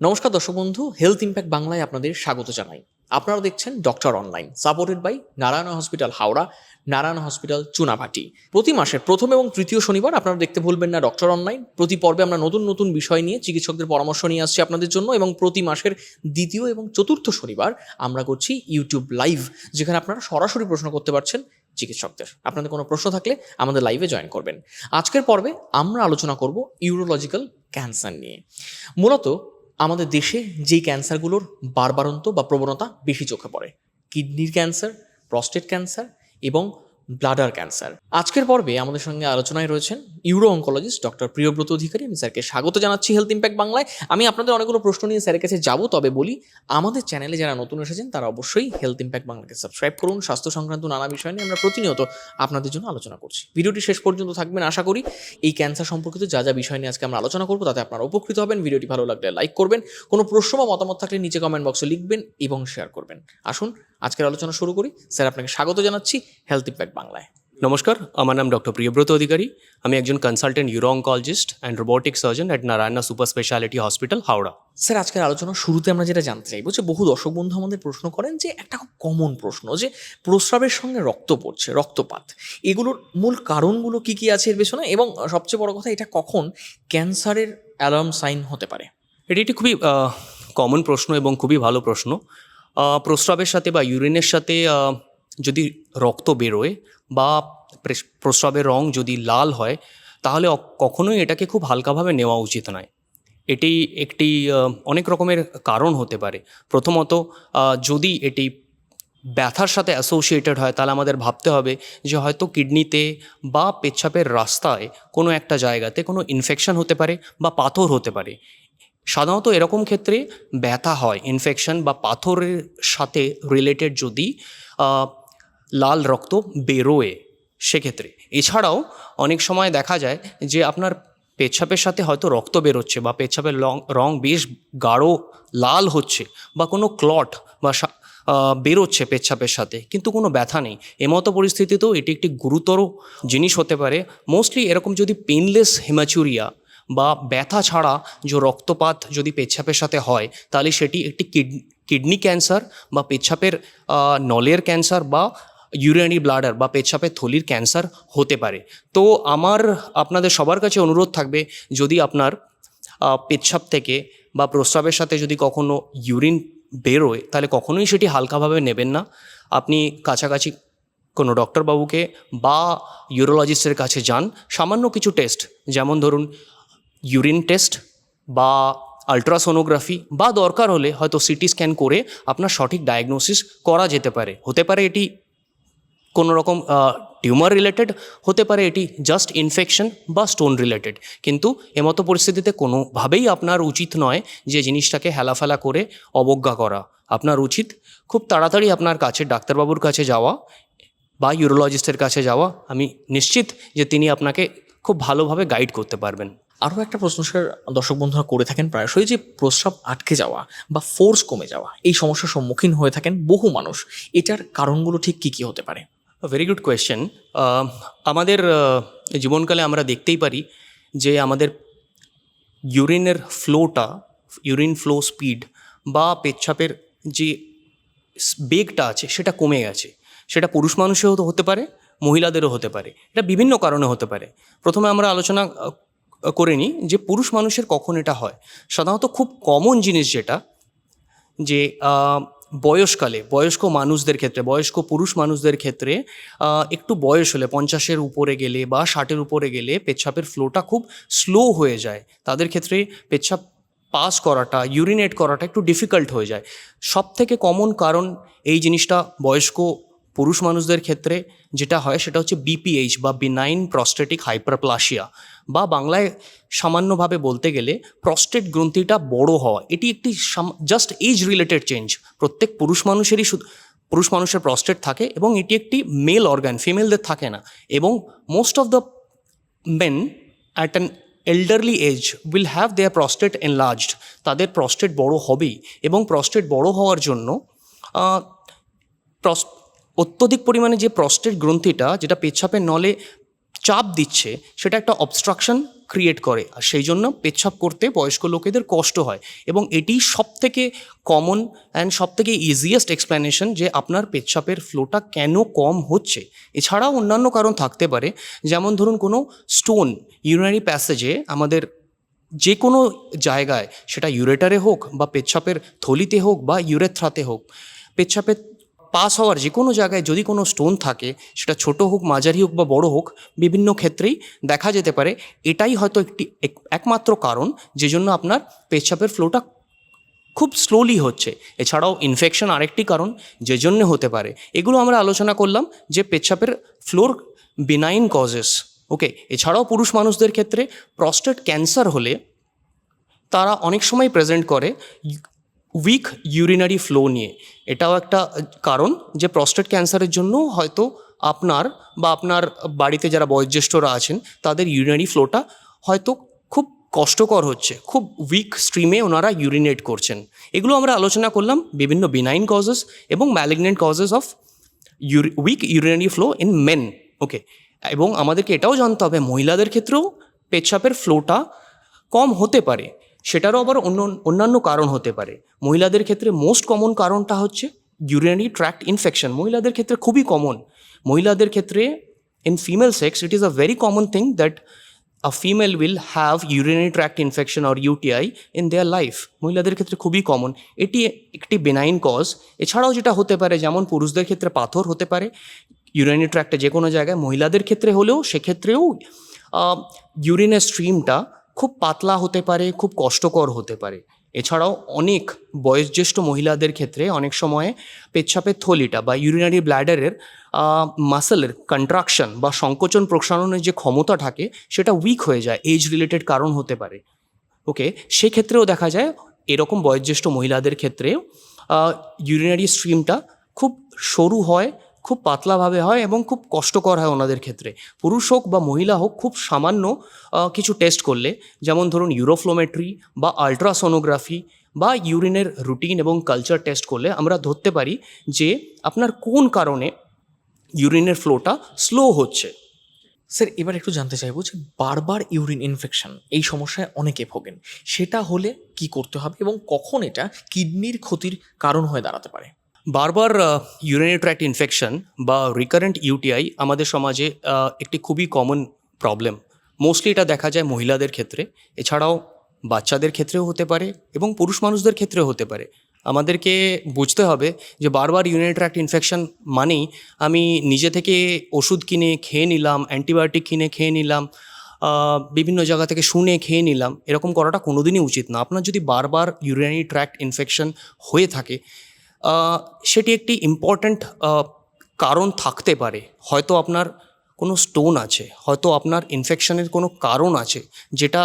নমস্কার দর্শক বন্ধু হেলথ ইম্প্যাক্ট বাংলায় আপনাদের স্বাগত জানাই। আপনারা দেখছেন doctor online supported by Narayana hospital Howrah Narayana hospital Chunabhati. প্রতি মাসের প্রথম এবং তৃতীয় শনিবার আপনারা দেখতে ভুলবেন না ডক্টর অনলাইন প্রতি পর্বে আমরা নতুন নতুন বিষয় নিয়ে চিকিৎসকদের পরামর্শ নিয়ে আসছি আপনাদের জন্য এবং প্রতি মাসের দ্বিতীয় এবং চতুর্থ শনিবার আমরা করছি ইউটিউব লাইভ যেখানে আপনারা সরাসরি প্রশ্ন করতে পারছেন চিকিৎসকদের। আপনাদের কোনো প্রশ্ন থাকলে আমাদের লাইভে জয়েন করবেন। আজকের পর্বে আমরা আলোচনা করব ইউরোলজিক্যাল ক্যান্সার নিয়ে। মূলত আমাদের দেশে যেই ক্যান্সারগুলোর বারবারন্ত বা প্রবণতা বেশি চোখে পড়ে। কিডনির ক্যান্সার, প্রস্টেট ক্যান্সার এবং ব্লাডার ক্যান্সার আজকের পর্বে আমাদের সঙ্গে আলোচনায় রয়েছেন uro oncologist doctor Priyabrata Adhikari. আমি স্যারকে স্বাগত জানাচ্ছি হেলথ ইম্প্যাক্ট বাংলায়। আমি আপনাদের অনেকগুলো প্রশ্ন নিয়ে স্যারের কাছে যাব, তবে বলি, আমাদের চ্যানেলে যারা নতুন এসেছেন, তারা অবশ্যই হেলথ ইম্প্যাক্ট বাংলাকে সাবস্ক্রাইব করুন। স্বাস্থ্য সংক্রান্ত নানা বিষয় নিয়ে আমরা প্রতিনিয়ত আপনাদের জন্য আলোচনা করছি। ভিডিওটি শেষ পর্যন্ত থাকবেন, আশা করি। এই ক্যান্সার সম্পর্কিত যা যা বিষয় নিয়ে আজকে আমরা আলোচনা করব, তাতে আপনারা উপকৃত হবেন। ভিডিওটি ভালো লাগলে লাইক করবেন। কোনো প্রশ্ন বা মতামত থাকলে নিচে কমেন্ট বক্সে লিখবেন এবং শেয়ার করবেন। আসুন, আজকের আলোচনা শুরু করি। স্যার, আপনাকে স্বাগত জানাচ্ছি হেলথ ইম্প্যাক্ট বাংলায়। নমস্কার আমার নাম ডক্টর প্রিয়ব্রত অধিকারী। আমি একজন consultant uro oncologist and robotic surgeon at Narayana super speciality hospital Howrah. Sir আজকের আলোচনা শুরুতে আমরা যেটা জানতে চাইব যে বহু দর্শক বন্ধু আমাদের প্রশ্ন করেন যে একটা খুব কমন প্রশ্ন যে প্রস্রাবের সঙ্গে রক্ত পড়ছে রক্তপাত। এগুলোর মূল কারণগুলো কি কি আছে এর পেছনে? এবং সবচেয়ে বড় কথা এটা কখন ক্যান্সারের অ্যালার্ম সাইন হতে পারে? এটি একটি খুবই কমন প্রশ্ন এবং খুবই ভালো প্রশ্ন। প্রস্রাবের সাথে বা ইউরিনের সাথে যদি রক্ত বেরোয় বা প্রেস- প্রস্রাবের রং যদি লাল হয়, তাহলে কখনোই এটাকে খুব হালকাভাবে নেওয়া উচিত নয়। এটি একটি অনেক রকমের কারণ হতে পারে। প্রথমত যদি এটি ব্যথার সাথে অ্যাসোসিয়েটেড হয়, তাহলে আমাদের ভাবতে হবে যে হয়তো কিডনিতে বা পেচ্ছাপের রাস্তায় কোনো একটা জায়গাতে কোনো ইনফেকশন হতে পারে বা পাথর হতে পারে। সাধারণত এরকম ক্ষেত্রে ব্যথা হয় ইনফেকশন বা পাথরের সাথে রিলেটেড যদি লাল রক্ত বেরোয় সেক্ষেত্রে। এছাড়াও অনেক সময় দেখা যায় যে আপনার পেচ্ছাপের সাথে হয়তো রক্ত বেরোচ্ছে বা পেচ্ছাপের রং রং বেশ গাঢ়, লাল হচ্ছে বা কোনো ক্লট বা বেরোচ্ছে পেচ্ছাপের সাথে, কিন্তু কোনো ব্যথা নেই। এমতো পরিস্থিতিতেও এটি একটি গুরুতর জিনিস হতে পারে। মোস্টলি এরকম যদি পেনলেস হিমাচুরিয়া বা ব্যথা ছাড়া যে রক্তপাত যদি পেচ্ছাপের সাথে হয়, তাহলে সেটি একটি কিড- কিডনি ক্যান্সার বা পেচ্ছাপের নলের ক্যান্সার বা ইউরিনারি ব্লাডার বা পেচ্ছাপের থলির ক্যান্সার হতে পারে। তো আমার, আপনাদের সবার কাছে অনুরোধ থাকবে, যদি আপনার পেচ্ছাপ থেকে বা প্রস্রাবের সাথে যদি কখনো ইউরিন বেরোয়, তাহলে কখনোই সেটি হালকাভাবে নেবেন না। আপনি কাছাকাছি কোনো ডক্টরবাবুকে বা ইউরোলজিস্টের কাছে যান। সামান্য কিছু টেস্ট, যেমন ধরুন ইউরিন টেস্ট বা আলট্রাসোনোগ্রাফি, বা দরকার হলে হয়তো সিটি স্ক্যান করে আপনার সঠিক ডায়াগনোসিস করা যেতে পারে। হতে পারে এটি কোনো রকম টিউমার রিলেটেড হতে পারে, এটি জাস্ট ইনফেকশন বা স্টোন রিলেটেড কিন্তু এমতো পরিস্থিতিতে কোনোভাবেই আপনার উচিত নয় যে জিনিসটাকে হেলাফেলা করে অবজ্ঞা করা। আপনার উচিত খুব তাড়াতাড়ি আপনার কাছে, ডাক্তারবাবুর কাছে যাওয়া বা ইউরোলজিস্টের কাছে যাওয়া। আমি নিশ্চিত যে তিনি আপনাকে খুব ভালোভাবে গাইড করতে পারবেন। আরও একটা প্রশ্ন, স্যার, দর্শক বন্ধুরা করে থাকেন প্রায়শই যে প্রস্রাব আটকে যাওয়া বা ফোর্স কমে যাওয়া, এই সমস্যার সম্মুখীন হয়ে থাকেন বহু মানুষ। এটার কারণগুলো ঠিক কী কী হতে পারে? ভেরি গুড কোয়েশ্চেন আমাদের জীবনকালে আমরা দেখতেই পারি যে আমাদের ইউরিনের ফ্লোটা ইউরিন ফ্লো স্পিড বা পেচ্ছাপের যে বেগটা আছে সেটা কমে গেছে। সেটা পুরুষ মানুষেও হতে পারে, মহিলাদেরও হতে পারে। এটা বিভিন্ন কারণে হতে পারে। প্রথমে আমরা আলোচনা করে নিই যে পুরুষ মানুষের কখন এটা হয়। সাধারণত খুব কমন জিনিস যেটা যে বয়সকালে, বয়স্ক মানুষদের ক্ষেত্রে, বয়স্ক পুরুষ মানুষদের ক্ষেত্রে একটু বয়স হলে, পঞ্চাশের উপরে গেলে বা ষাটের উপরে গেলে পেচ্ছাপের ফ্লোটা খুব স্লো হয়ে যায়। তাদের ক্ষেত্রে পেচ্ছাপ পাস করাটা ইউরিনেট করাটা একটু ডিফিকাল্ট হয়ে যায়। সব থেকে কমন কারণ এই জিনিসটা বয়স্ক পুরুষ মানুষদের ক্ষেত্রে যেটা হয়, সেটা হচ্ছে বিপিএইচ বা বিনাইন প্রস্টেটিক হাইপারপ্লাসিয়া বা বাংলায় সামান্যভাবে বলতে গেলে প্রস্টেট গ্রন্থিটা বড় হওয়া, এটি একটি জাস্ট এজ রিলেটেড চেঞ্জ প্রত্যেক পুরুষ মানুষেরই শুধু, পুরুষ মানুষের প্রস্টেট থাকে এবং এটি একটি মেল অর্গান ফিমেলদের থাকে না। এবং most of the men at an elderly age will have their prostate enlarged তাদের প্রস্টেট বড় হবেই এবং প্রস্টেট বড় হওয়ার জন্য অত্যধিক পরিমাণে যে প্রস্টেট গ্রন্থিটা, যেটা পেচ্ছাপের নলে চাপ দিচ্ছে, সেটা একটা অবস্ট্রাকশন ক্রিয়েট করে। আর সেই জন্য পেচ্ছাপ করতে বয়স্ক লোকেদের কষ্ট হয়। এবং এটি সব থেকে কমন অ্যান্ড সব থেকে ইজিয়েস্ট এক্সপ্লেনেশন যে আপনার পেচ্ছাপের ফ্লোটা কেন কম হচ্ছে। এছাড়াও অন্যান্য কারণ থাকতে পারে। যেমন ধরুন কোনো স্টোন ইউরিনারি প্যাসেজে আমাদের যে কোনো জায়গায়, সেটা ইউরেটারে হোক বা পেচ্ছাপের থলিতে হোক বা ইউরেথ্রাতে হোক, পেচ্ছাপের পাস হওয়ার যে কোনো জায়গায় যদি কোনো স্টোন থাকে, সেটা ছোট হোক, মাঝারি হোক বা বড় হোক, বিভিন্ন ক্ষেত্রেই দেখা যেতে পারে। এটাই হয়তো একটি একমাত্র কারণ যে জন্য আপনার পেচ্ছাপের ফ্লোটা খুব স্লোলি হচ্ছে। এছাড়াও ইনফেকশন আরেকটি কারণ যে জন্য হতে পারে। এগুলো আমরা আলোচনা করলাম যে পেচ্ছাপের ফ্লোর বিনাইন কজেস ওকে এছাড়াও পুরুষ মানুষদের ক্ষেত্রে প্রস্টেট ক্যান্সার হলে তারা অনেক সময় প্রেজেন্ট করে উইক ইউরিনারি ফ্লো নিয়ে। এটাও একটা কারণ যে প্রস্টেট ক্যান্সারের জন্য হয়তো আপনার বা আপনার বাড়িতে যারা বয়োজ্যেষ্ঠরা আছেন, তাদের ইউরিনারি ফ্লোটা হয়তো খুব কষ্টকর হচ্ছে, খুব উইক স্ট্রিমে ওনারা ইউরিনেট করছেন। এগুলো আমরা আলোচনা করলাম বিভিন্ন বিনাইন কজেস এবং malignant causes of uri weak urinary flow in men okay এবং আমাদেরকে এটাও জানতে হবে, মহিলাদের ক্ষেত্রেও পেচ্ছাপের ফ্লোটা কম হতে পারে। সেটারও আবার অন্য অন্যান্য কারণ হতে পারে। মহিলাদের ক্ষেত্রে মোস্ট কমন কারণটা হচ্ছে ইউরিনারি ট্র্যাক্ট ইনফেকশন মহিলাদের ক্ষেত্রে খুবই কমন মহিলাদের ক্ষেত্রে in female sex it is a very common thing that a female will have urinary tract infection or UTI in their life মহিলাদের ক্ষেত্রে খুবই কমন এটি একটি বেনাইন কজ এছাড়াও যেটা হতে পারে, যেমন পুরুষদের ক্ষেত্রে পাথর হতে পারে ইউরিনারি ট্র্যাক্টে যে কোনো জায়গায়। মহিলাদের ক্ষেত্রে হলেও সেক্ষেত্রেও ইউরিনের স্ট্রিমটা খুব পাতলা হতে পারে, খুব কষ্টকর হতে পারে। এছাড়াও অনেক বয়োজ্যেষ্ঠ মহিলাদের ক্ষেত্রে অনেক সময় পেচ্ছাপের থলিটা বা ইউরিনারি ব্ল্যাডারের মাসেলের কন্ট্রাকশন বা সংকোচন প্রসারণের যে ক্ষমতা থাকে, সেটা উইক হয়ে যায় এজ রিলেটেড কারণ হতে পারে। ওকে? সেক্ষেত্রেও দেখা যায় এরকম বয়োজ্যেষ্ঠ মহিলাদের ক্ষেত্রে ইউরিনারি স্ট্রিমটা খুব সরু হয় খুব পাতলাভাবে হয় এবং খুব কষ্টকর হয় ওনাদের ক্ষেত্রে। পুরুষ হোক বা মহিলা হোক, খুব সামান্য কিছু টেস্ট করলে, যেমন ধরুন ইউরোফ্লোমেট্রি বা আলট্রাসোনোগ্রাফি বা ইউরিনের রুটিন এবং কালচার টেস্ট করলে আমরা ধরতে পারি যে আপনার কোন কারণে ইউরিনের ফ্লোটা স্লো হচ্ছে। স্যার এবার একটু জানতে চাইব যে বারবার ইউরিন ইনফেকশন এই সমস্যায় অনেকে ভোগেন। সেটা হলে কি করতে হবে এবং কখন এটা কিডনির ক্ষতির কারণ হয়ে দাঁড়াতে পারে? বারবার ইউরিনারি ট্র্যাক্ট ইনফেকশন বা রিকারেন্ট ইউটিআই আমাদের সমাজে একটি খুবই কমন প্রবলেম মোস্টলি এটা দেখা যায় মহিলাদের ক্ষেত্রে, এছাড়াও বাচ্চাদের ক্ষেত্রেও হতে পারে এবং পুরুষ মানুষদের ক্ষেত্রেও হতে পারে। আমাদেরকে বুঝতে হবে যে বারবার ইউরিনারি ট্র্যাক্ট ইনফেকশন মানেই আমি নিজে থেকে ওষুধ কিনে খেয়ে নিলাম অ্যান্টিবায়োটিক কিনে খেয়ে নিলাম বিভিন্ন জায়গা থেকে শুনে খেয়ে নিলাম, এরকম করাটা কোনোদিনই উচিত না। আপনার যদি বারবার ইউরিনারি ট্র্যাক্ট ইনফেকশন হয়ে থাকে সেটি একটি ইম্পর্ট্যান্ট কারণ থাকতে পারে। হয়তো আপনার কোনো স্টোন আছে, হয়তো আপনার ইনফেকশনের কোনো কারণ আছে, যেটা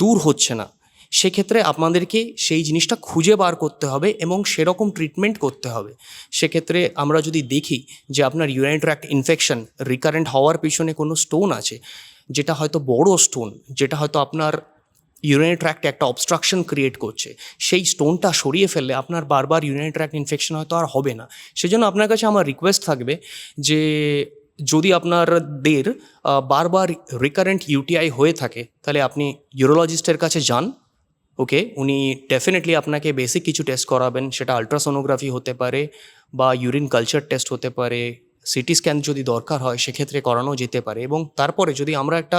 দূর হচ্ছে না। সেক্ষেত্রে আপনাদেরকে সেই জিনিসটা খুঁজে বার করতে হবে এবং সেরকম ট্রিটমেন্ট করতে হবে। সেক্ষেত্রে আমরা যদি দেখি যে আপনার ইউরিন ট্র্যাক্ট ইনফেকশন রিকারেন্ট হওয়ার পিছনে কোনো স্টোন আছে, যেটা হয়তো বড় স্টোন যেটা হয়তো আপনার ইউরিনারি ট্র্যাক্টে একটা অবস্ট্রাকশন ক্রিয়েট করছে। সেই স্টোনটা সরিয়ে ফেললে আপনার বারবার ইউরিনারি ট্র্যাক্ট ইনফেকশন হয়তো আর হবে না। সেজন্য আপনার কাছে আমার রিকোয়েস্ট থাকবে যে যদি আপনাদের আহ, বারবার রিকারেন্ট ইউটিআই হয়ে থাকে তাহলে আপনি ইউরোলজিস্টের কাছে যান ওকে? উনি ডেফিনেটলি আপনাকে বেসিক কিছু টেস্ট করাবেন। সেটা আলট্রাসোনোগ্রাফি হতে পারে বা ইউরিন কালচার টেস্ট হতে পারে। সিটি স্ক্যান যদি দরকার হয় সেক্ষেত্রে করানো যেতে পারে। এবং তারপরে যদি আমরা একটা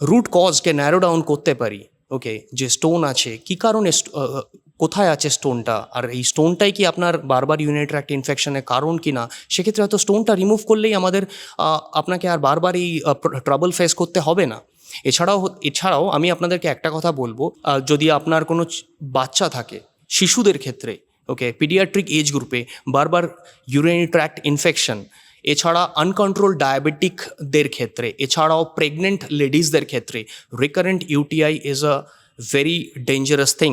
রুট কজকে ন্যারো ডাউন করতে পারি ওকে যে স্টোন আছে, কী কারণে কোথায় আছে স্টোনটা আর এই স্টোনটাই কি আপনার বারবার ইউনিট ট্র্যাক্ট ইনফেকশনের কারণ কি না সেক্ষেত্রে হয়তো স্টোনটা রিমুভ করলেই আমাদের আপনাকে আর বারবার এই ট্রাবল ফেস করতে হবে না। এছাড়াও এছাড়াও আমি আপনাদেরকে একটা কথা বলব যদি আপনার কোনো বাচ্চা থাকে, শিশুদের ক্ষেত্রে ওকে পিডিয়াট্রিক এজ গ্রুপে বারবার ইউরিনারি ট্র্যাক্ট ইনফেকশন এছাড়া আনকন্ট্রোল ডায়াবেটিকদের ক্ষেত্রে, এছাড়াও প্রেগনেন্ট লেডিসদের ক্ষেত্রে recurrent UTI is a very dangerous thing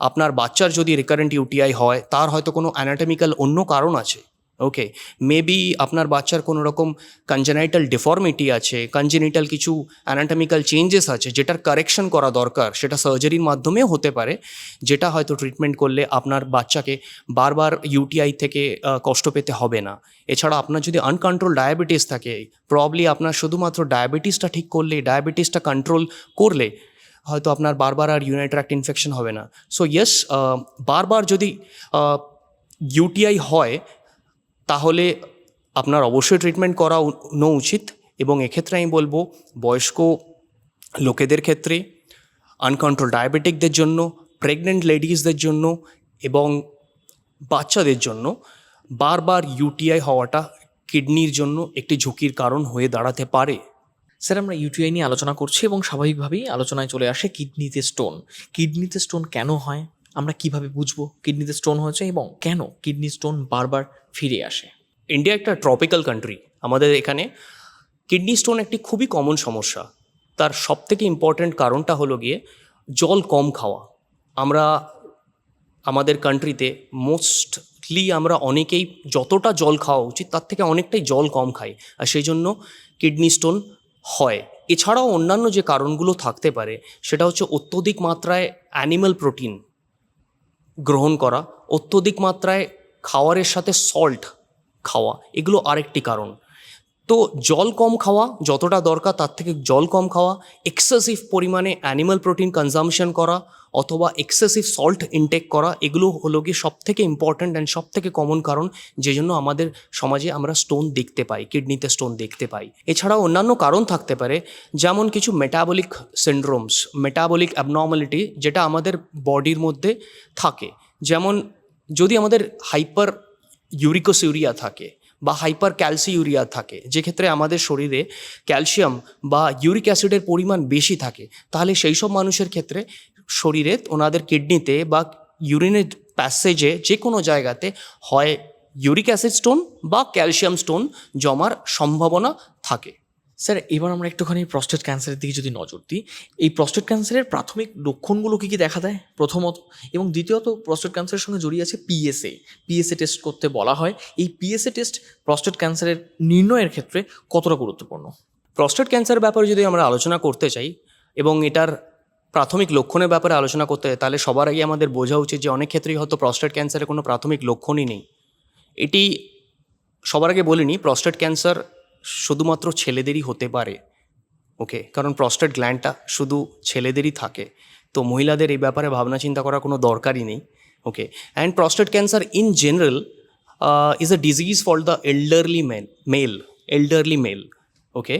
আপনার বাচ্চার যদি রিকারেন্ট ইউটিআই হয়, তার হয়তো কোনো অ্যানাটমিক্যাল অন্য কারণ আছে। ওকে মেবি আপনার বাচ্চার কোনো রকম কনজেনাইটাল ডিফর্মিটি আছে কনজেনিটাল কিছু অ্যানাটমিক্যাল চেঞ্জেস আছে, যেটার কারেকশন করা দরকার, সেটা সার্জারির মাধ্যমেও হতে পারে, যেটা হয়তো ট্রিটমেন্ট করলে আপনার বাচ্চাকে বারবার ইউটিআই থেকে কষ্ট পেতে হবে না। এছাড়া আপনার যদি আনকন্ট্রোল ডায়াবেটিস থাকে প্রবলি আপনার শুধুমাত্র ডায়াবেটিসটা ঠিক করলে ডায়াবেটিসটা কন্ট্রোল করলে, হয়তো আপনার বারবার আর ইউনাইট্রাক্ট ইনফেকশন হবে না। সো ইয়েস বারবার যদি ইউটিআই হয় তাহলে আপনার অবশ্যই ট্রিটমেন্ট করা নো উচিত এবং এক্ষেত্রে আমি বলব, বয়স্ক লোকেদের ক্ষেত্রে আনকন্ট্রোল ডায়াবেটিকদের জন্য প্রেগনেন্ট লেডিসদের জন্য এবং বাচ্চাদের জন্য বারবার ইউটিআই হওয়াটা কিডনির জন্য একটি ঝুঁকির কারণ হয়ে দাঁড়াতে পারে। স্যার, আমরা ইউটিআই নিয়ে আলোচনা করছি এবং স্বাভাবিকভাবেই আলোচনায় চলে আসে কিডনিতে স্টোন কিডনিতে স্টোন কেন হয়? আমরা কীভাবে বুঝব কিডনিতে স্টোন হয়েছে এবং কেন কিডনি স্টোন বারবার ফিরে আসে? ইন্ডিয়া একটা ট্রপিক্যাল কান্ট্রি আমাদের এখানে কিডনি স্টোন একটি খুবই কমন সমস্যা। তার সবথেকে ইম্পর্ট্যান্ট কারণটা হলো গিয়ে জল কম খাওয়া। আমরা, আমাদের কান্ট্রিতে মোস্টলি আমরা অনেকেই যতটা জল খাওয়া উচিত, তার থেকে অনেকটাই জল কম খাই। আর সেই জন্য কিডনি স্টোন হয়। এছাড়াও অন্যান্য যে কারণগুলো থাকতে পারে, সেটা হচ্ছে অত্যধিক মাত্রায় অ্যানিম্যাল প্রোটিন গ্রহণ করা, অত্যধিক মাত্রায় খাওয়ারের সাথে সল্ট খাওয়া, এগুলো আরেকটি কারণ। তো জল কম খাওয়া, যতটা দরকার তার থেকে জল কম খাওয়া এক্সেসিভ পরিমাণে অ্যানিমাল প্রোটিন কনজামশন করা অথবা এক্সেসিভ সল্ট ইনটেক করা, এগুলো হলো গিয়ে সব থেকে ইম্পর্ট্যান্ট অ্যান্ড সব থেকে কমন কারণ যে জন্য আমাদের সমাজে আমরা স্টোন দেখতে পাই কিডনিতে স্টোন দেখতে পাই। এছাড়াও অন্যান্য কারণ থাকতে পারে, যেমন কিছু মেটাবলিক সিন্ড্রোমস মেটাবলিক অ্যাবনর্মালিটি যেটা আমাদের বডির মধ্যে থাকে। যেমন যদি আমাদের হাইপার ইউরিকোসিউরিয়া থাকে বা হাইপার ক্যালসিউরিয়া থাকে যেক্ষেত্রে আমাদের শরীরে ক্যালসিয়াম বা ইউরিক অ্যাসিডের পরিমাণ বেশি থাকে, তাহলে সেই সব মানুষের ক্ষেত্রে শরীরে ওনাদের কিডনিতে বা ইউরিনের প্যাসেজে যে কোনো জায়গাতে হয় ইউরিক অ্যাসিড স্টোন বা ক্যালসিয়াম স্টোন জমার সম্ভাবনা থাকে। স্যার এবার আমরা একটুখানি প্রস্টেট ক্যান্সারের দিকে যদি নজর দিই এই প্রস্টেট ক্যান্সারের প্রাথমিক লক্ষণগুলো কী কী দেখা দেয়? প্রথমত এবং দ্বিতীয়ত প্রস্টেট ক্যান্সারের সঙ্গে জড়িয়ে আছে পিএসএ পিএসএ টেস্ট করতে বলা হয়। এই পিএসএ টেস্ট প্রস্টেট ক্যান্সারের নির্ণয়ের ক্ষেত্রে কতটা গুরুত্বপূর্ণ? প্রস্টেট ক্যান্সার ব্যাপারে যদি আমরা আলোচনা করতে চাই এবং এটার প্রাথমিক লক্ষণের ব্যাপারে আলোচনা করতে তাহলে সবার আগে আমাদের বোঝা উচিত যে অনেক ক্ষেত্রেই হয়তো প্রস্টেট ক্যান্সারের কোনো প্রাথমিক লক্ষণই নেই। এটি সবার আগে বলিনি প্রস্টেট ক্যান্সার শুধুমাত্র ছেলেদেরই হতে পারে ওকে কারণ প্রস্টেট গ্ল্যান্ডটা শুধু ছেলেদেরই থাকে। তো মহিলাদের এই ব্যাপারে ভাবনা চিন্তা করার কোনো দরকারই নেই okay and prostate cancer in general is a disease for the elderly men male elderly male okay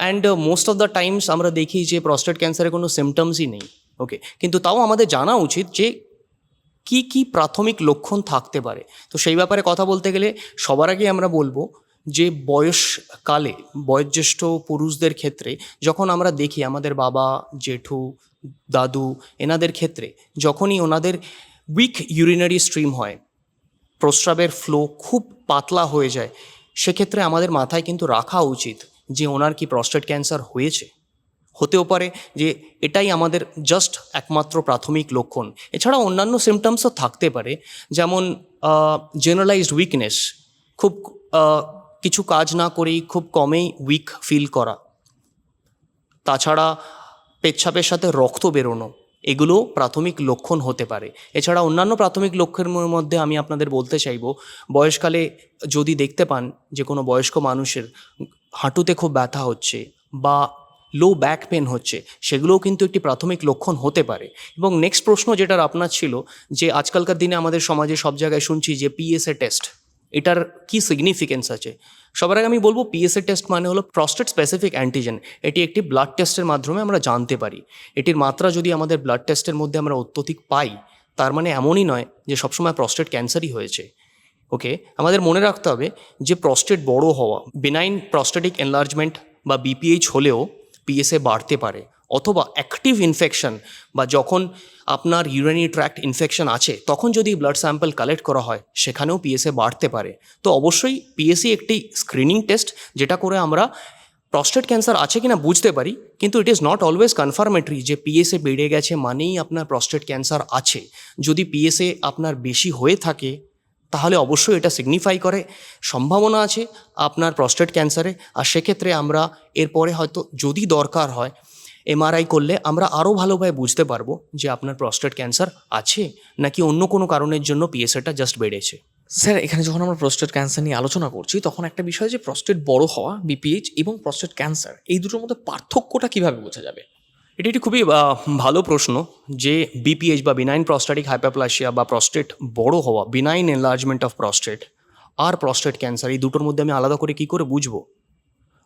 and most of the times আমরা দেখি যে প্রস্টেট ক্যান্সারের কোনো সিমটমসই নেই ওকে কিন্তু তাও আমাদের জানা উচিত যে কি কি প্রাথমিক লক্ষণ থাকতে পারে। তো সেই ব্যাপারে কথা বলতে গেলে সবার আগে আমরা বলব যে বয়সকালে, বয়োজ্যেষ্ঠ পুরুষদের ক্ষেত্রে যখন আমরা দেখি আমাদের বাবা, জেঠু, দাদু, এনাদের ক্ষেত্রে যখনই ওনাদের উইক ইউরিনারি স্ট্রিম হয়, প্রস্রাবের ফ্লো খুব পাতলা হয়ে যায় সেক্ষেত্রে আমাদের মাথায় কিন্তু রাখা উচিত যে ওনার কি প্রস্টেট ক্যান্সার হয়েছে। হতেও পারে যে এটাই আমাদের জাস্ট একমাত্র প্রাথমিক লক্ষণ। এছাড়া অন্যান্য সিমটমসও থাকতে পারে, যেমন জেনারেলাইজড উইকনেস খুব কিছু কাজ না করেই খুব কমেই উইক ফিল করা। তাছাড়া পেচ্ছাপের সাথে রক্ত বেরোনো। এগুলো প্রাথমিক লক্ষণ হতে পারে। এছাড়া অন্যান্য প্রাথমিক লক্ষণের মধ্যে আমি আপনাদের বলতে চাইব, বয়সকালে যদি দেখতে পান যে কোনো বয়স্ক মানুষের হাঁটুতে খুব ব্যথা হচ্ছে বা লো ব্যাক পেন হচ্ছে, সেগুলোও কিন্তু একটি প্রাথমিক লক্ষণ হতে পারে। এবং নেক্সট প্রশ্ন যেটার আপনার ছিল যে, আজকালকার দিনে আমাদের সমাজে সব জায়গায় শুনছি যে পিএসএ টেস্ট এটার কি সিগনিফিকেন্স আছে? সবার আগে আমি বলব পিএসএ টেস্ট মানে হলো প্রস্টেট স্পেসিফিক অ্যান্টিজেন এটি একটি ব্লাড টেস্টের মাধ্যমে আমরা জানতে পারি। এটির মাত্রা যদি আমাদের ব্লাড টেস্টের মধ্যে আমরা অত্যধিক পাই, তার মানে এমনই নয় যে সবসময় প্রস্টেট ক্যান্সারই হয়েছে। ওকে? আমাদের মনে রাখতে হবে যে প্রস্টেট বড় হওয়া বেনাইন প্রস্টেটিক এনলার্জমেন্ট বা বিপিএইচ হলেও পিএসএ বাড়তে পারে। অথবা অ্যাক্টিভ ইনফেকশন বা যখন আপনার ইউরিনারি ট্র্যাক্ট ইনফেকশন আছে, তখন যদি ব্লাড স্যাম্পল কালেক্ট করা হয়, সেখানেও পিএসএ বাড়তে পারে। তো অবশ্যই পিএসসি একটি স্ক্রিনিং টেস্ট যেটা করে আমরা প্রস্টেট ক্যান্সার আছে কিনা বুঝতে পারি, কিন্তু it is not always confirmatory যে পিএসএ বেড়ে গেছে মানেই আপনার প্রস্টেট ক্যান্সার আছে। যদি পিএসএ আপনার বেশি হয়ে থাকে, তাহলে অবশ্যই এটা সিগনিফাই করে, সম্ভাবনা আছে আপনার প্রস্টেট ক্যান্সারে আর সেক্ষেত্রে আমরা এরপরে হয়তো যদি দরকার হয় এমআরআই করলে আমরা আরও ভালোভাবে বুঝতে পারব যে আপনার প্রস্টেট ক্যান্সার আছে নাকি অন্য কোনো কারণের জন্য পিএসএটা জাস্ট বেড়েছে। স্যার এখানে যখন আমরা প্রস্টেট ক্যান্সার নিয়ে আলোচনা করছি তখন একটা বিষয় যে প্রস্টেট বড় হওয়া বিপিএইচ এবং প্রস্টেট ক্যান্সার এই দুটোর মধ্যে পার্থক্যটা কীভাবে বোঝা যাবে? এটি একটি খুবই ভালো প্রশ্ন যে বিপিএইচ বা বিনাইন প্রস্টেটিক হাইপারপ্লাসিয়া বা প্রস্টেট বড় হওয়া বিনাইন এনলার্জমেন্ট অফ প্রস্টেট আর প্রস্টেট ক্যান্সার এই দুটোর মধ্যে আমি আলাদা করে কি করে বুঝব?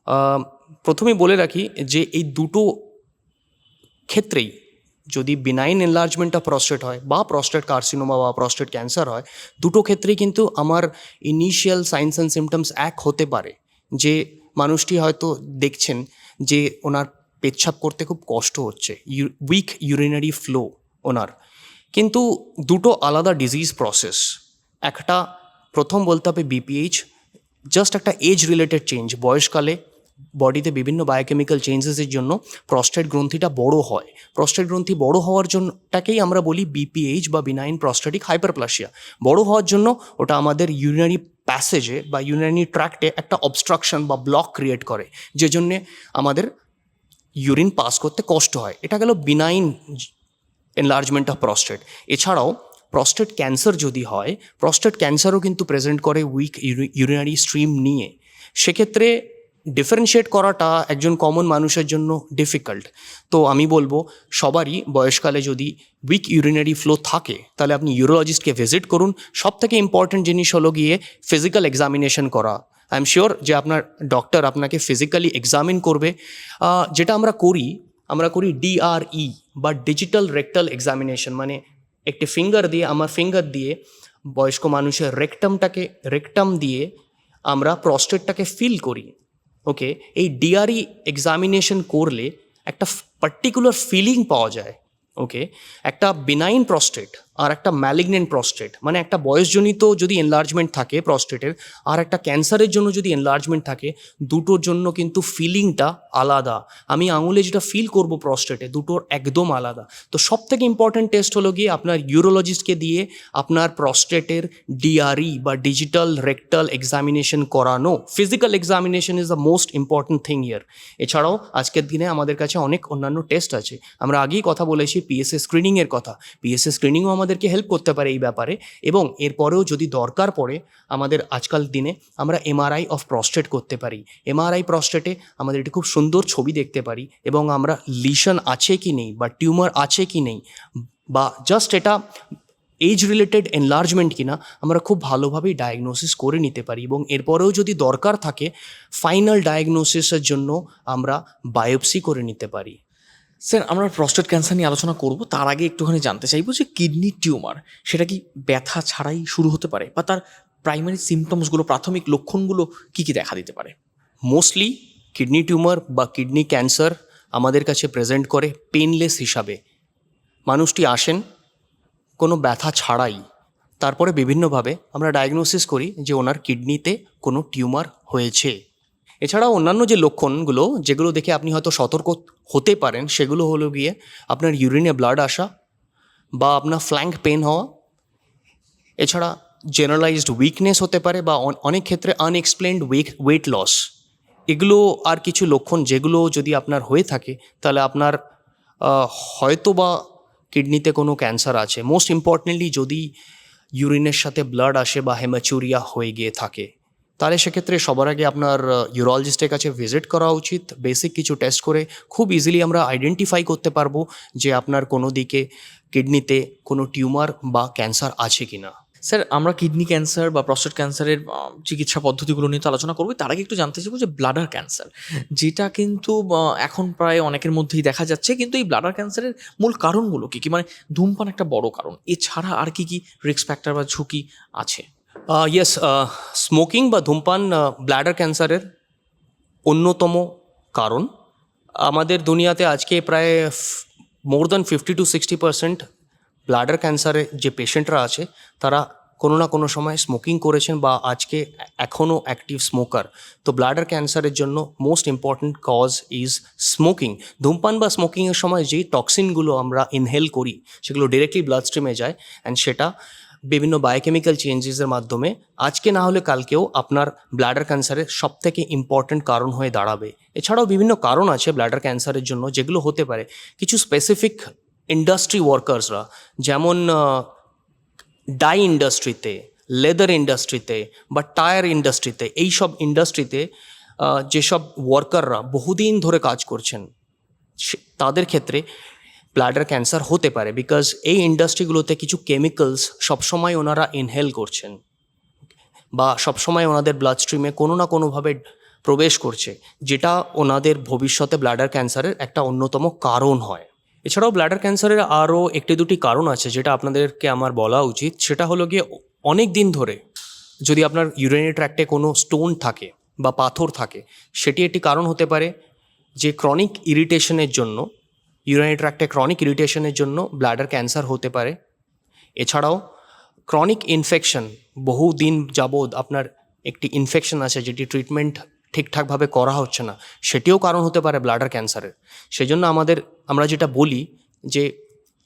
আহ, প্রথমেই বলে রাখি যে এই দুটো ক্ষেত্রেই যদি বিনাইন এনলার্জমেন্ট অফ প্রস্টেট হয় বা প্রস্টেট কার্সিনোমা বা প্রস্টেট ক্যান্সার হয়, দুটো ক্ষেত্রেই কিন্তু আমার ইনিশিয়াল সাইন্স অ্যান্ড সিমটমস এক হতে পারে। যে মানুষটি হয়তো দেখছেন যে ওনার পেচ্ছাপ করতে খুব কষ্ট হচ্ছে উইক ইউরিনারি ফ্লো ওনার। কিন্তু দুটো আলাদা ডিজিজ প্রসেস একটা প্রথম বলতে হবে বিপিএইচ জাস্ট একটা এজ রিলেটেড চেঞ্জ বয়সকালে বডিতে বিভিন্ন বায়োকেমিক্যাল চেঞ্জেসের জন্য প্রস্টেট গ্রন্থিটা বড় হয়। প্রস্টেট গ্রন্থি বড় হওয়ার জন্যটাকেই আমরা বলি বিপিএইচ বা বিনাইন প্রস্টেটিক হাইপারপ্লাসিয়া বড় হওয়ার জন্য ওটা আমাদের ইউরিনারি প্যাসেজে বা ইউরিনারি ট্র্যাক্টে একটা অবস্ট্রাকশন বা ব্লক ক্রিয়েট করে, যে জন্যে আমাদের ইউরিন পাস করতে কষ্ট হয়। এটা গেল বিনাইন এনলার্জমেন্ট অফ প্রস্টেট এছাড়াও প্রস্টেট ক্যান্সার যদি হয় প্রস্টেট ক্যান্সারও কিন্তু প্রেজেন্ট করে উইক ইউরিনারি স্ট্রিম নিয়ে। সেক্ষেত্রে ডিফারেন্সিয়েট করাটা একজন কমন মানুষের জন্য ডিফিকাল্ট তো আমি বলব, সবারই বয়সকালে যদি উইক ইউরিনারি ফ্লো থাকে, তাহলে আপনি ইউরোলজিস্টকে ভিজিট করুন। সব থেকে ইম্পর্ট্যান্ট জিনিস হলো গিয়ে ফিজিক্যাল এক্সামিনেশন করা। আই এম শিওর যে আপনার ডক্টর আপনাকে ফিজিক্যালি এক্সামিন করবে। যেটা আমরা করি আমরা করি ডিআরই বা ডিজিটাল রেক্টাল এক্সামিনেশন মানে একটি ফিঙ্গার দিয়ে, আমার ফিঙ্গার দিয়ে বয়স্ক মানুষের রেকটামটাকে রেকটাম দিয়ে আমরা প্রস্টেটটাকে ফিল করি। ওকে এই ডিআরই এক্সামিনেশন করলে একটা পার্টিকুলার ফিলিং পাওয়া যায় ওকে একটা বিনাইন প্রস্টেট আর একটা ম্যালিগনেন্ট প্রস্টেট মানে একটা বয়সজনিত যদি এনলার্জমেন্ট থাকে প্রস্টেটের আর একটা ক্যান্সারের জন্য যদি এনলার্জমেন্ট থাকে, দুটোর জন্য কিন্তু ফিলিংটা আলাদা। আমি আঙুলে যেটা ফিল করব প্রস্টেটে দুটোর একদম আলাদা। তো সব থেকে ইম্পর্ট্যান্ট টেস্ট হলো গিয়ে আপনার ইউরোলজিস্টকে দিয়ে আপনার প্রস্টেটের ডিআরই বা ডিজিটাল রেক্টাল এক্সামিনেশন করানো। Physical examination is the most important thing year এছাড়াও আজকের দিনে আমাদের কাছে অনেক অন্যান্য টেস্ট আছে। আমরা আগেই কথা বলেছি পিএসএ স্ক্রিনিংয়ের কথা। পিএসএ স্ক্রিনিংও আমাদেরকে হেল্প করতে পারে এই ব্যাপারে। এবং এরপরেও যদি দরকার পড়ে আমাদের আজকাল দিনে আমরা এমআরআই অফ প্রস্টেট করতে পারি। এমআরআই প্রস্টেটে আমাদের একটি খুব সুন্দর ছবি দেখতে পারি এবং আমরা লিশন আছে কি নেই বা টিউমার আছে কি নেই বা জাস্ট এটা এজ রিলেটেড এনলার্জমেন্ট কিনা আমরা খুব ভালোভাবেই ডায়াগনোসিস করে নিতে পারি এবং এরপরেও যদি দরকার থাকে ফাইনাল ডায়াগনোসিসের জন্য আমরা বায়োপসি করে নিতে পারি। স্যার আমরা প্রস্টেট ক্যান্সার নিয়ে আলোচনা করব, তার আগে একটুখানি জানতে চাইব যে কিডনি টিউমার সেটা কি ব্যথা ছাড়াই শুরু হতে পারে বা তার প্রাইমারি সিমটমসগুলো প্রাথমিক লক্ষণগুলো কি কি দেখা দিতে পারে? মোস্টলি কিডনি টিউমার বা কিডনি ক্যান্সার আমাদের কাছে প্রেজেন্ট করে পেনলেস হিসাবে। মানুষটি আসেন, কোনো ব্যথা ছাড়াই। তারপরে বিভিন্নভাবে আমরা ডায়াগনোসিস করি যে ওনার কিডনিতে কোনো টিউমার হয়েছে। এছাড়াও অন্যান্য যে লক্ষণগুলো, যেগুলো দেখে আপনি হয়তো সতর্ক হতে পারেন, সেগুলো হলো গিয়ে আপনার ইউরিনে ব্লাড আসা বা আপনার ফ্ল্যাঙ্ক পেন হওয়া। এছাড়া জেনারেলাইজড উইকনেস হতে পারে বা অন- অনেক ক্ষেত্রে আনএক্সপ্লেনড উইক ওয়েট লস এগুলো আর কিছু লক্ষণ যেগুলো যদি আপনার হয়ে থাকে, তাহলে আপনার হয়তো বা কিডনিতে কোনো ক্যান্সার আছে। মোস্ট ইম্পর্টেন্টলি যদি ইউরিনের সাথে ব্লাড আসে বা হেমাচুরিয়া হয়ে গিয়ে থাকে। তাহলে সেক্ষেত্রে সবার আগে আপনার ইউরোলজিস্টের কাছে ভিজিট করা উচিত। বেসিক কিছু টেস্ট করে খুব ইজিলি আমরা আইডেন্টিফাই করতে পারব যে আপনার কোনো দিকে কিডনিতে কোনো টিউমার বা ক্যান্সার আছে কি না স্যার আমরা কিডনি ক্যান্সার বা প্রস্টেট ক্যান্সারের চিকিৎসা পদ্ধতিগুলো নিয়ে তো আলোচনা করব। তার আগে একটু জানতে চাইব যে ব্লাডার ক্যান্সার যেটা কিন্তু এখন প্রায় অনেকের মধ্যেই দেখা যাচ্ছে, কিন্তু এই ব্লাডার ক্যান্সারের মূল কারণগুলো কি কি? মানে ধূমপান একটা বড় কারণ। এছাড়া আর কি কি রিস্ক ফ্যাক্টর বা ঝুঁকি আছে? ইয়েস স্মোকিং বা ধূমপান ব্ল্যাডার ক্যান্সারের অন্যতম কারণ। আমাদের দুনিয়াতে আজকে প্রায় more than fifty to sixty percent bladder ক্যান্সারে যে পেশেন্টরা আছে, তারা কোনো না কোনো সময় স্মোকিং করেছেন বা আজকে এখনও অ্যাক্টিভ স্মোকার তো ব্লাডার ক্যান্সারের জন্য most important cause is smoking ধূমপান বা স্মোকিংয়ের সময় যেই টক্সিনগুলো আমরা ইনহেল করি, সেগুলো ডিরেক্টলি ব্লাড স্ট্রিমে যায় অ্যান্ড সেটা বিভিন্ন বায়োকেমিক্যাল চেঞ্জেসের মাধ্যমে আজকে না হলে কালকেও আপনার ব্লাডার ক্যান্সারের সব থেকে ইম্পর্ট্যান্ট কারণ হয়ে দাঁড়াবে। এছাড়াও বিভিন্ন কারণ আছে ব্লাডার ক্যান্সারের জন্য যেগুলো হতে পারে। কিছু স্পেসিফিক ইন্ডাস্ট্রি ওয়ার্কার্সরা যেমন ডাই ইন্ডাস্ট্রিতে লেদার ইন্ডাস্ট্রিতে বা টায়ার ইন্ডাস্ট্রিতে এই সব ইন্ডাস্ট্রিতে যেসব ওয়ার্কাররা বহুদিন ধরে কাজ করছেন তাদের ক্ষেত্রে ব্লাডার ক্যান্সার হতে পারে বিকজ এই ইন্ডাস্ট্রিগুলোতে কিছু কেমিক্যালস সবসময় ওনারা ইনহেল করছেন। বা সবসময় ওনাদের ব্লাড স্ট্রিমে কোনো না কোনোভাবে প্রবেশ করছে, যেটা ওনাদের ভবিষ্যতে ব্লাডার ক্যান্সারের একটা অন্যতম কারণ হয়। এছাড়াও ব্লাডার ক্যান্সারের আরও একটি দুটি কারণ আছে যেটা আপনাদেরকে আমার বলা উচিত, সেটা হলো গিয়ে অনেক দিন ধরে যদি আপনার ইউরিনারি ট্র্যাক্টে কোনো স্টোন থাকে বা পাথর থাকে, সেটি একটি কারণ হতে পারে যে ক্রনিক ইরিটেশনের জন্য ইউরিনারি ট্র্যাক্টে ক্রনিক ইরিটেশনের জন্য ব্লাডার ক্যান্সার হতে পারে। এছাড়াও ক্রনিক ইনফেকশন, বহুদিন যাবৎ আপনার একটি ইনফেকশন আছে যেটি ট্রিটমেন্ট ঠিকঠাকভাবে করা হচ্ছে না, সেটিও কারণ হতে পারে ব্লাডার ক্যান্সারের। সেই জন্য আমাদের, আমরা যেটা বলি যে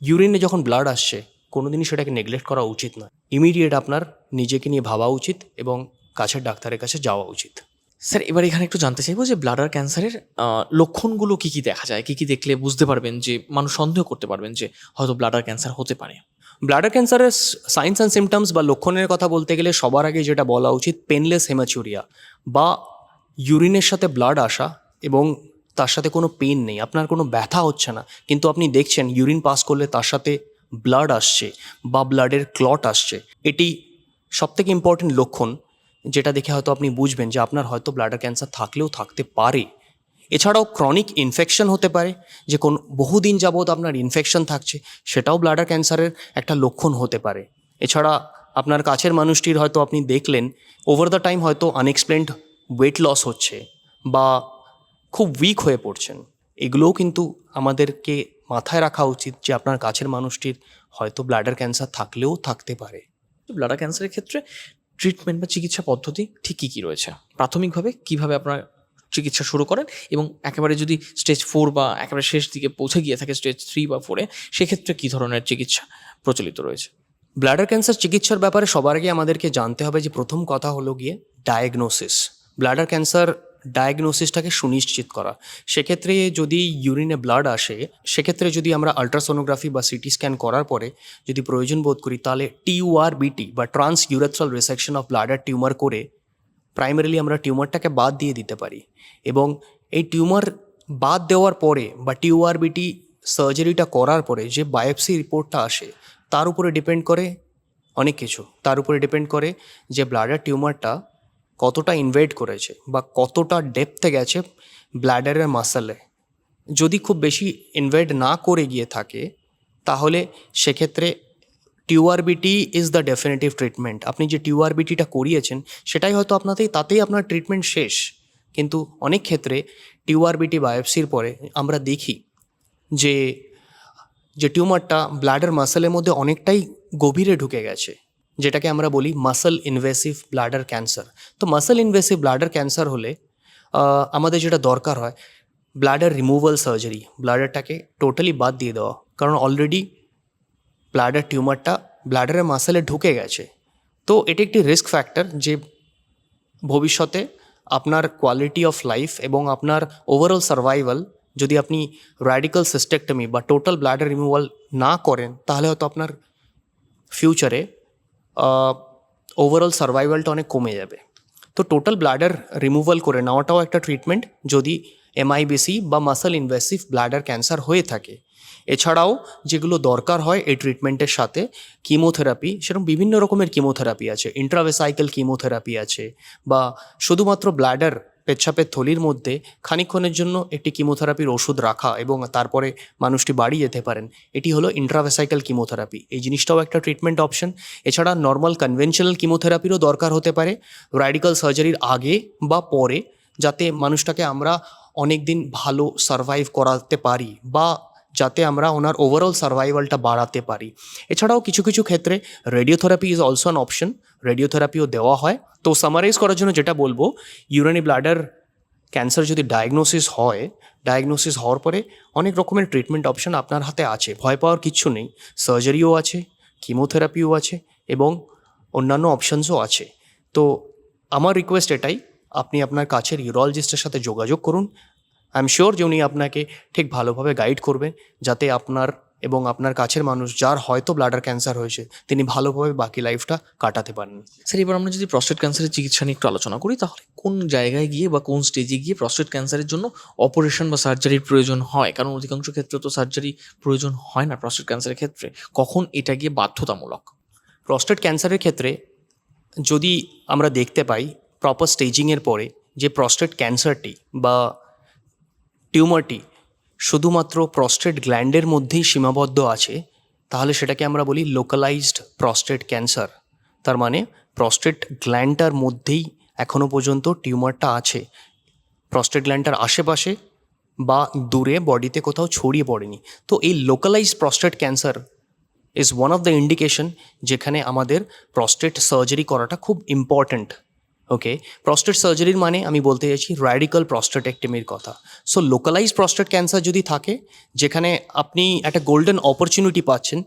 ইউরিনে যখন ব্লাড আসছে, কোনোদিনই সেটাকে নেগলেক্ট করা উচিত নয়। ইমিডিয়েট আপনার নিজেকে নিয়ে ভাবা উচিত এবং কাছের ডাক্তারের কাছে যাওয়া উচিত। স্যার, এবার এখানে একটু জানতে চাইব যে ব্লাডার ক্যান্সারের লক্ষণগুলো কি কি দেখা যায়? কি কি দেখলে বুঝতে পারবেন যে মানুষ সন্দেহ করতে পারবেন যে হয়তো ব্লাডার ক্যান্সার হতে পারে? ব্লাডার ক্যান্সারের সাইন্স অ্যান্ড সিমটমস বা লক্ষণের কথা বলতে গেলে সবার আগে যেটা বলা উচিত পেনলেস হেমাচুরিয়া বা ইউরিনের সাথে ব্লাড আসা এবং তার সাথে কোনো পেন নেই। আপনার কোনো ব্যথা হচ্ছে না। কিন্তু আপনি দেখছেন ইউরিন পাস করলে তার সাথে ব্লাড আসছে বা ব্লাডের ক্লট আসছে। এটি সবথেকে ইম্পর্টেন্ট লক্ষণ। যেটা দেখে হয়তো আপনি বুঝবেন যে আপনার হয়তো ব্লাডার ক্যান্সার থাকলেও থাকতে পারে। এছাড়াও ক্রনিক ইনফেকশন হতে পারে, যে কোন বহুদিন যাবৎ আপনার ইনফেকশন থাকছে, সেটাও ব্লাডার ক্যান্সারের একটা লক্ষণ হতে পারে। এছাড়া আপনার কাছের মানুষটির হয়তো আপনি দেখলেন ওভার দ্য টাইম হয়তো আনএক্সপ্লেন্ড ওয়েট লস হচ্ছে বা খুব উইক হয়ে পড়ছেন। এগুলোও কিন্তু আমাদেরকে মাথায় রাখা উচিত যে আপনার কাছের মানুষটির হয়তো ব্লাডার ক্যান্সার থাকলেও থাকতে পারে। ব্লাডার ক্যান্সারের ক্ষেত্রে ট্রিটমেন্ট বা চিকিৎসা পদ্ধতি ঠিক কী কী রয়েছে? প্রাথমিকভাবে কীভাবে আপনার চিকিৎসা শুরু করেন এবং একেবারে যদি স্টেজ ফোর বা একেবারে শেষ দিকে পৌঁছে গিয়ে থাকে স্টেজ থ্রি বা ফোরে সেক্ষেত্রে কী ধরনের চিকিৎসা প্রচলিত রয়েছে? ব্লাডার ক্যান্সার চিকিৎসার ব্যাপারে সবার আগে আমাদেরকে জানতে হবে যে প্রথম কথা হলো গিয়ে ডায়াগনোসিস ব্লাডার ক্যান্সার ডায়াগনোসিসটাকে সুনিশ্চিত করা। সেক্ষেত্রে যদি ইউরিনে ব্লাড আসে, সেক্ষেত্রে যদি আমরা আলট্রাসোনোগ্রাফি বা সিটি স্ক্যান করার পরে যদি প্রয়োজন বোধ করি, তাহলে টিউআর বিটি বা transurethral resection of bladder tumour করে প্রাইমারিলি আমরা টিউমারটাকে বাদ দিয়ে দিতে পারি। এবং এই টিউমার বাদ দেওয়ার পরে বা টিউআরবিটি সার্জারিটা করার পরে যে বায়োপসি রিপোর্টটা আসে, তার উপরে ডিপেন্ড করে অনেক কিছু। তার উপরে ডিপেন্ড করে যে ব্লাডার টিউমারটা কতটা ইনভেড করেছে বা কতটা ডেপথে গেছে ব্লাডারের মাসালে যদি খুব বেশি ইনভেড না করে গিয়ে থাকে, তাহলে সেক্ষেত্রে TURBT is the definitive treatment আপনি যে টিউআরবিটিটা করিয়েছেন, সেটাই হয়তো আপনাতেই, তাতেই আপনার ট্রিটমেন্ট শেষ। কিন্তু অনেক ক্ষেত্রে টিউআরবিটি বায়োপসির পরে আমরা দেখি যে যে টিউমারটা ব্লাডার মাসেলের মধ্যে অনেকটাই গভীরে ঢুকে গেছে। যেটাকে আমরা বলি মাসল ইনভেসিভ ব্লাডার ক্যান্সার তো মাসল ইনভেসিভ ব্লাডার ক্যান্সার হলে আমাদের যেটা দরকার হয় ব্লাডার রিমুভাল সার্জারি ব্লাডারটাকে টোটালি বাদ দিয়ে দেওয়া। কারণ অলরেডি ব্লাডার টিউমারটা ব্লাডারের মাসেলে ঢুকে গেছে। তো এটি একটি রিস্ক ফ্যাক্টর যে ভবিষ্যতে আপনার কোয়ালিটি অফ লাইফ এবং আপনার ওভারঅল সার্ভাইভাল যদি আপনি র্যাডিক্যাল সিস্টেক্টমি বা টোটাল ব্লাডার রিমুভাল না করেন, তাহলে হয়তো আপনার ফিউচারে ওভারঅল সার্ভাইভালটা অনেক কমে যাবে। তো টোটাল ব্লাডার রিমুভাল করে নেওয়াটাও একটা ট্রিটমেন্ট যদি এমআইবিসি বা মাসল ইনভেসিভ ব্লাডার ক্যান্সার হয়ে থাকে। এছাড়াও যেগুলো দরকার হয় এই ট্রিটমেন্টের সাথে কিমোথেরাপি সেরকম বিভিন্ন রকমের কিমোথেরাপি আছে ইন্ট্রাভেসাইকেল কিমোথেরাপি আছে, বা শুধুমাত্র ব্লাডার পেচ্ছাপের থলির মধ্যে খানিকক্ষণের জন্য একটি কিমোথেরাপির ওষুধ রাখা এবং তারপরে মানুষটি বাড়ি যেতে পারেন। এটি হলো ইন্ট্রাভেসাইকেল কিমোথেরাপি এই জিনিসটাও একটা ট্রিটমেন্ট অপশন এছাড়া নর্মাল কনভেনশনাল কিমোথেরাপিরও দরকার হতে পারে রাডিক্যাল সার্জারির আগে বা পরে যাতে মানুষটাকে আমরা অনেক দিন ভালো সার্ভাইভ করাতে পারি বা যাতে আমরা ওনার ওভারঅল সার্ভাইভালটা বাড়াতে পারি। এছাড়াও কিছু কিছু ক্ষেত্রে radiotherapy is also an option রেডিওথেরাপিও দেওয়া হয়। তো সামারাইজ করার জন্য যেটা বলব ইউরানি ব্লাডার ক্যান্সার যদি ডায়াগনোসিস হয় ডায়াগনোসিস হওয়ার পরে অনেক রকমের ট্রিটমেন্ট অপশন আপনার হাতে আছে। ভয় পাওয়ার কিচ্ছু নেই। সার্জারিও আছে কিমোথেরাপিও আছে এবং অন্যান্য অপশানসও আছে। তো আমার রিকোয়েস্ট এটাই, আপনি আপনার কাছের ইউরোলজিস্টের সাথে যোগাযোগ করুন। আই এম শিওর যে উনি আপনাকে ঠিক ভালোভাবে গাইড করবেন যাতে আপনার এবং আপনার কাছের মানুষ যার হয়তো ব্লাডার ক্যান্সার হয়েছে তিনি ভালোভাবে বাকি লাইফটা কাটাতে পারেন। স্যার এবার আমরা যদি প্রস্টেট ক্যান্সারের চিকিৎসা নিয়ে একটু আলোচনা করি তাহলে কোন জায়গায় গিয়ে বা কোন স্টেজে গিয়ে প্রস্টেট ক্যান্সারের জন্য অপারেশন বা সার্জারির প্রয়োজন হয়? কারণ অধিকাংশ ক্ষেত্রে তো সার্জারি প্রয়োজন হয় না প্রস্টেট ক্যান্সারের ক্ষেত্রে। কখন এটা গিয়ে বাধ্যতামূলক? প্রস্টেট ক্যান্সারের ক্ষেত্রে যদি আমরা দেখতে পাই প্রপার স্টেজিংয়ের পরে যে প্রস্টেট ক্যান্সারটি বা টিউমারটি শুধুমাত্র প্রস্টেট গ্ল্যান্ডের মধ্যেই সীমাবদ্ধ আছে, তাহলে সেটাকে আমরা বলি লোকালাইজড প্রস্টেট ক্যান্সার তার মানে প্রস্টেট গ্ল্যান্ডটার মধ্যেই এখনও পর্যন্ত টিউমারটা আছে। প্রস্টেট গ্ল্যান্ডটার আশেপাশে বা দূরে বডিতে কোথাও ছড়িয়ে পড়েনি। তো এই localized prostate cancer is one of the indication যেখানে আমাদের প্রস্টেট সার্জারি করাটা খুব ইম্পর্ট্যান্ট ওকে প্রস্টেট সার্জারির মানে আমি বলতে চাইছি র্যাডিক্যাল প্রস্টেটেক্টমির কথা। সো লোকালাইজ প্রস্টেট ক্যান্সার যদি থাকে, যেখানে আপনি একটা গোল্ডেন অপরচুনিটি পাচ্ছেন,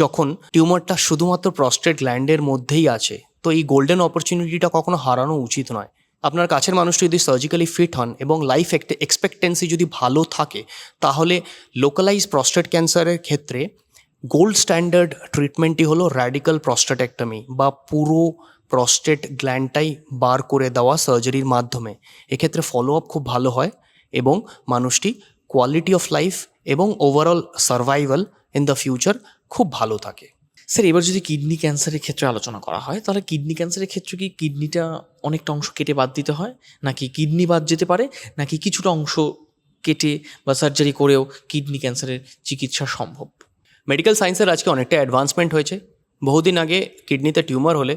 যখন টিউমারটা শুধুমাত্র প্রস্টেট গ্ল্যান্ডের মধ্যেই আছে, তো এই গোল্ডেন অপরচুনিটিটা কখনো হারানো উচিত নয়। আপনার কাছের মানুষটি যদি সার্জিক্যালি ফিট হন এবং লাইফ এক্সপেক্টেন্সি যদি ভালো থাকে, তাহলে লোকালাইজ প্রস্টেট ক্যান্সারের ক্ষেত্রে গোল্ড স্ট্যান্ডার্ড ট্রিটমেন্টটি হলো র্যাডিক্যাল প্রস্টেটেক্টমি বা পুরো প্রস্টেট গ্ল্যান্ডটাই বার করে দেওয়া সার্জারির মাধ্যমে। এক্ষেত্রে ফলো আপ খুব ভালো হয় এবং মানুষটি কোয়ালিটি অফ লাইফ এবং overall survival in the future খুব ভালো থাকে। স্যার এবার যদি কিডনি ক্যান্সারের ক্ষেত্রে আলোচনা করা হয় তাহলে কিডনি ক্যান্সারের ক্ষেত্রে কি কিডনিটা অনেকটা অংশ কেটে বাদ দিতে হয়? নাকি কিডনি বাদ যেতে পারে? নাকি কিছুটা অংশ কেটে বা সার্জারি করেও কিডনি ক্যান্সারের চিকিৎসা সম্ভব? মেডিকেল সায়েন্সের আজকে অনেকটা অ্যাডভান্সমেন্ট হয়েছে। বহুদিন আগে কিডনিতে টিউমার হলে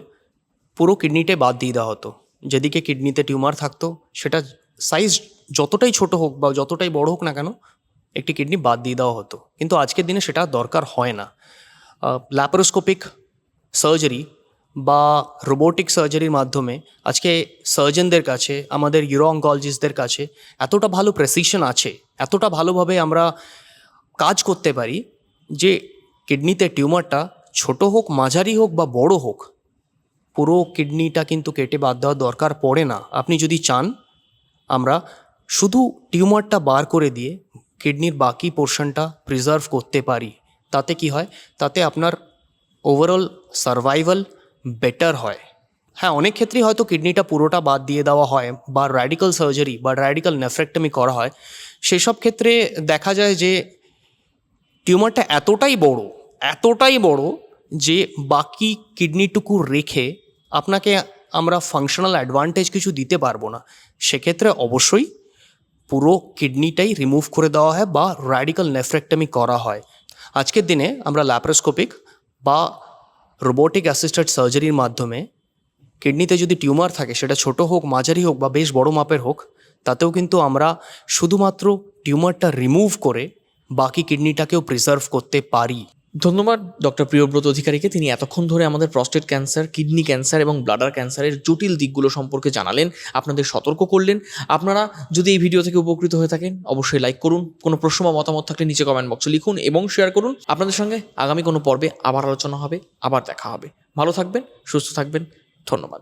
পুরো কিডনিটাই বাদ দিয়ে দেওয়া হতো। যেদিকে কিডনিতে টিউমার থাকতো, সেটা সাইজ যতটাই ছোট হোক বা যতটাই বড় হোক না কেন, একটি কিডনি বাদ দিয়ে দেওয়া হতো। কিন্তু আজকের দিনে সেটা দরকার হয় না। ল্যাপারোস্কোপিক সার্জারি বা রোবোটিক সার্জারির মাধ্যমে আজকে সার্জনদের কাছে, আমাদের ইউরো অঙ্কোলজিস্টদের কাছে এতটা ভালো প্রেসিশন আছে, এতটা ভালোভাবে আমরা কাজ করতে পারি যে কিডনিতে টিউমারটা ছোট হোক, মাঝারি হোক বা বড় হোক পুরো কিডনিটা কিন্তু কেটে বাদ দেওয়ার দরকার পড়ে না। আপনি যদি চান, আমরা শুধু টিউমারটা বার করে দিয়ে কিডনির বাকি পোর্শনটা প্রিজার্ভ করতে পারি। তাতে কি হয়? তাতে আপনার ওভারঅল সার্ভাইভাল বেটার হয়। হ্যাঁ অনেক ক্ষেত্রেই হয়তো কিডনিটা পুরোটা বাদ দিয়ে দেওয়া হয় বা র্যাডিক্যাল সার্জারি বা র্যাডিক্যাল নেফ্রেক্টমি করা হয়। সেসব ক্ষেত্রে দেখা যায় যে টিউমারটা এতটাই বড় এতটাই বড় যে বাকি কিডনিটুকু রেখে আপনাকে আমরা ফাংশনাল অ্যাডভান্টেজ কিছু দিতে পারব না। সেক্ষেত্রে অবশ্যই পুরো কিডনিটাই রিমুভ করে দেওয়া হয় বা র্যাডিক্যাল নেফ্রেক্টমি করা হয়। আজকের দিনে আমরা ল্যাপারোস্কোপিক বা রোবোটিক অ্যাসিস্টেড সার্জারির মাধ্যমে কিডনিতে যদি টিউমার থাকে, সেটা ছোট হোক, মাঝারি হোক বা বেশ বড় মাপের হোক, তাতেও কিন্তু আমরা শুধুমাত্র টিউমারটা রিমুভ করে বাকি কিডনিটাকেও প্রিজার্ভ করতে পারি। ধন্যবাদ, ডক্টর প্রিয়ব্রত অধিকারীকে। তিনি এতক্ষণ ধরে আমাদের প্রস্টেট ক্যান্সার কিডনি ক্যান্সার এবং ব্লাডার ক্যান্সারের জটিল দিকগুলো সম্পর্কে জানালেন, আপনাদের সতর্ক করলেন। আপনারা যদি এই ভিডিও থেকে উপকৃত হয়ে থাকেন, অবশ্যই লাইক করুন, কোনো প্রশ্ন বা মতামত থাকলে নিচে কমেন্ট বক্সে লিখুন এবং শেয়ার করুন। আপনাদের সঙ্গে আগামী কোনো পর্বে আবার আলোচনা হবে, আবার দেখা হবে। ভালো থাকবেন, সুস্থ থাকবেন, ধন্যবাদ।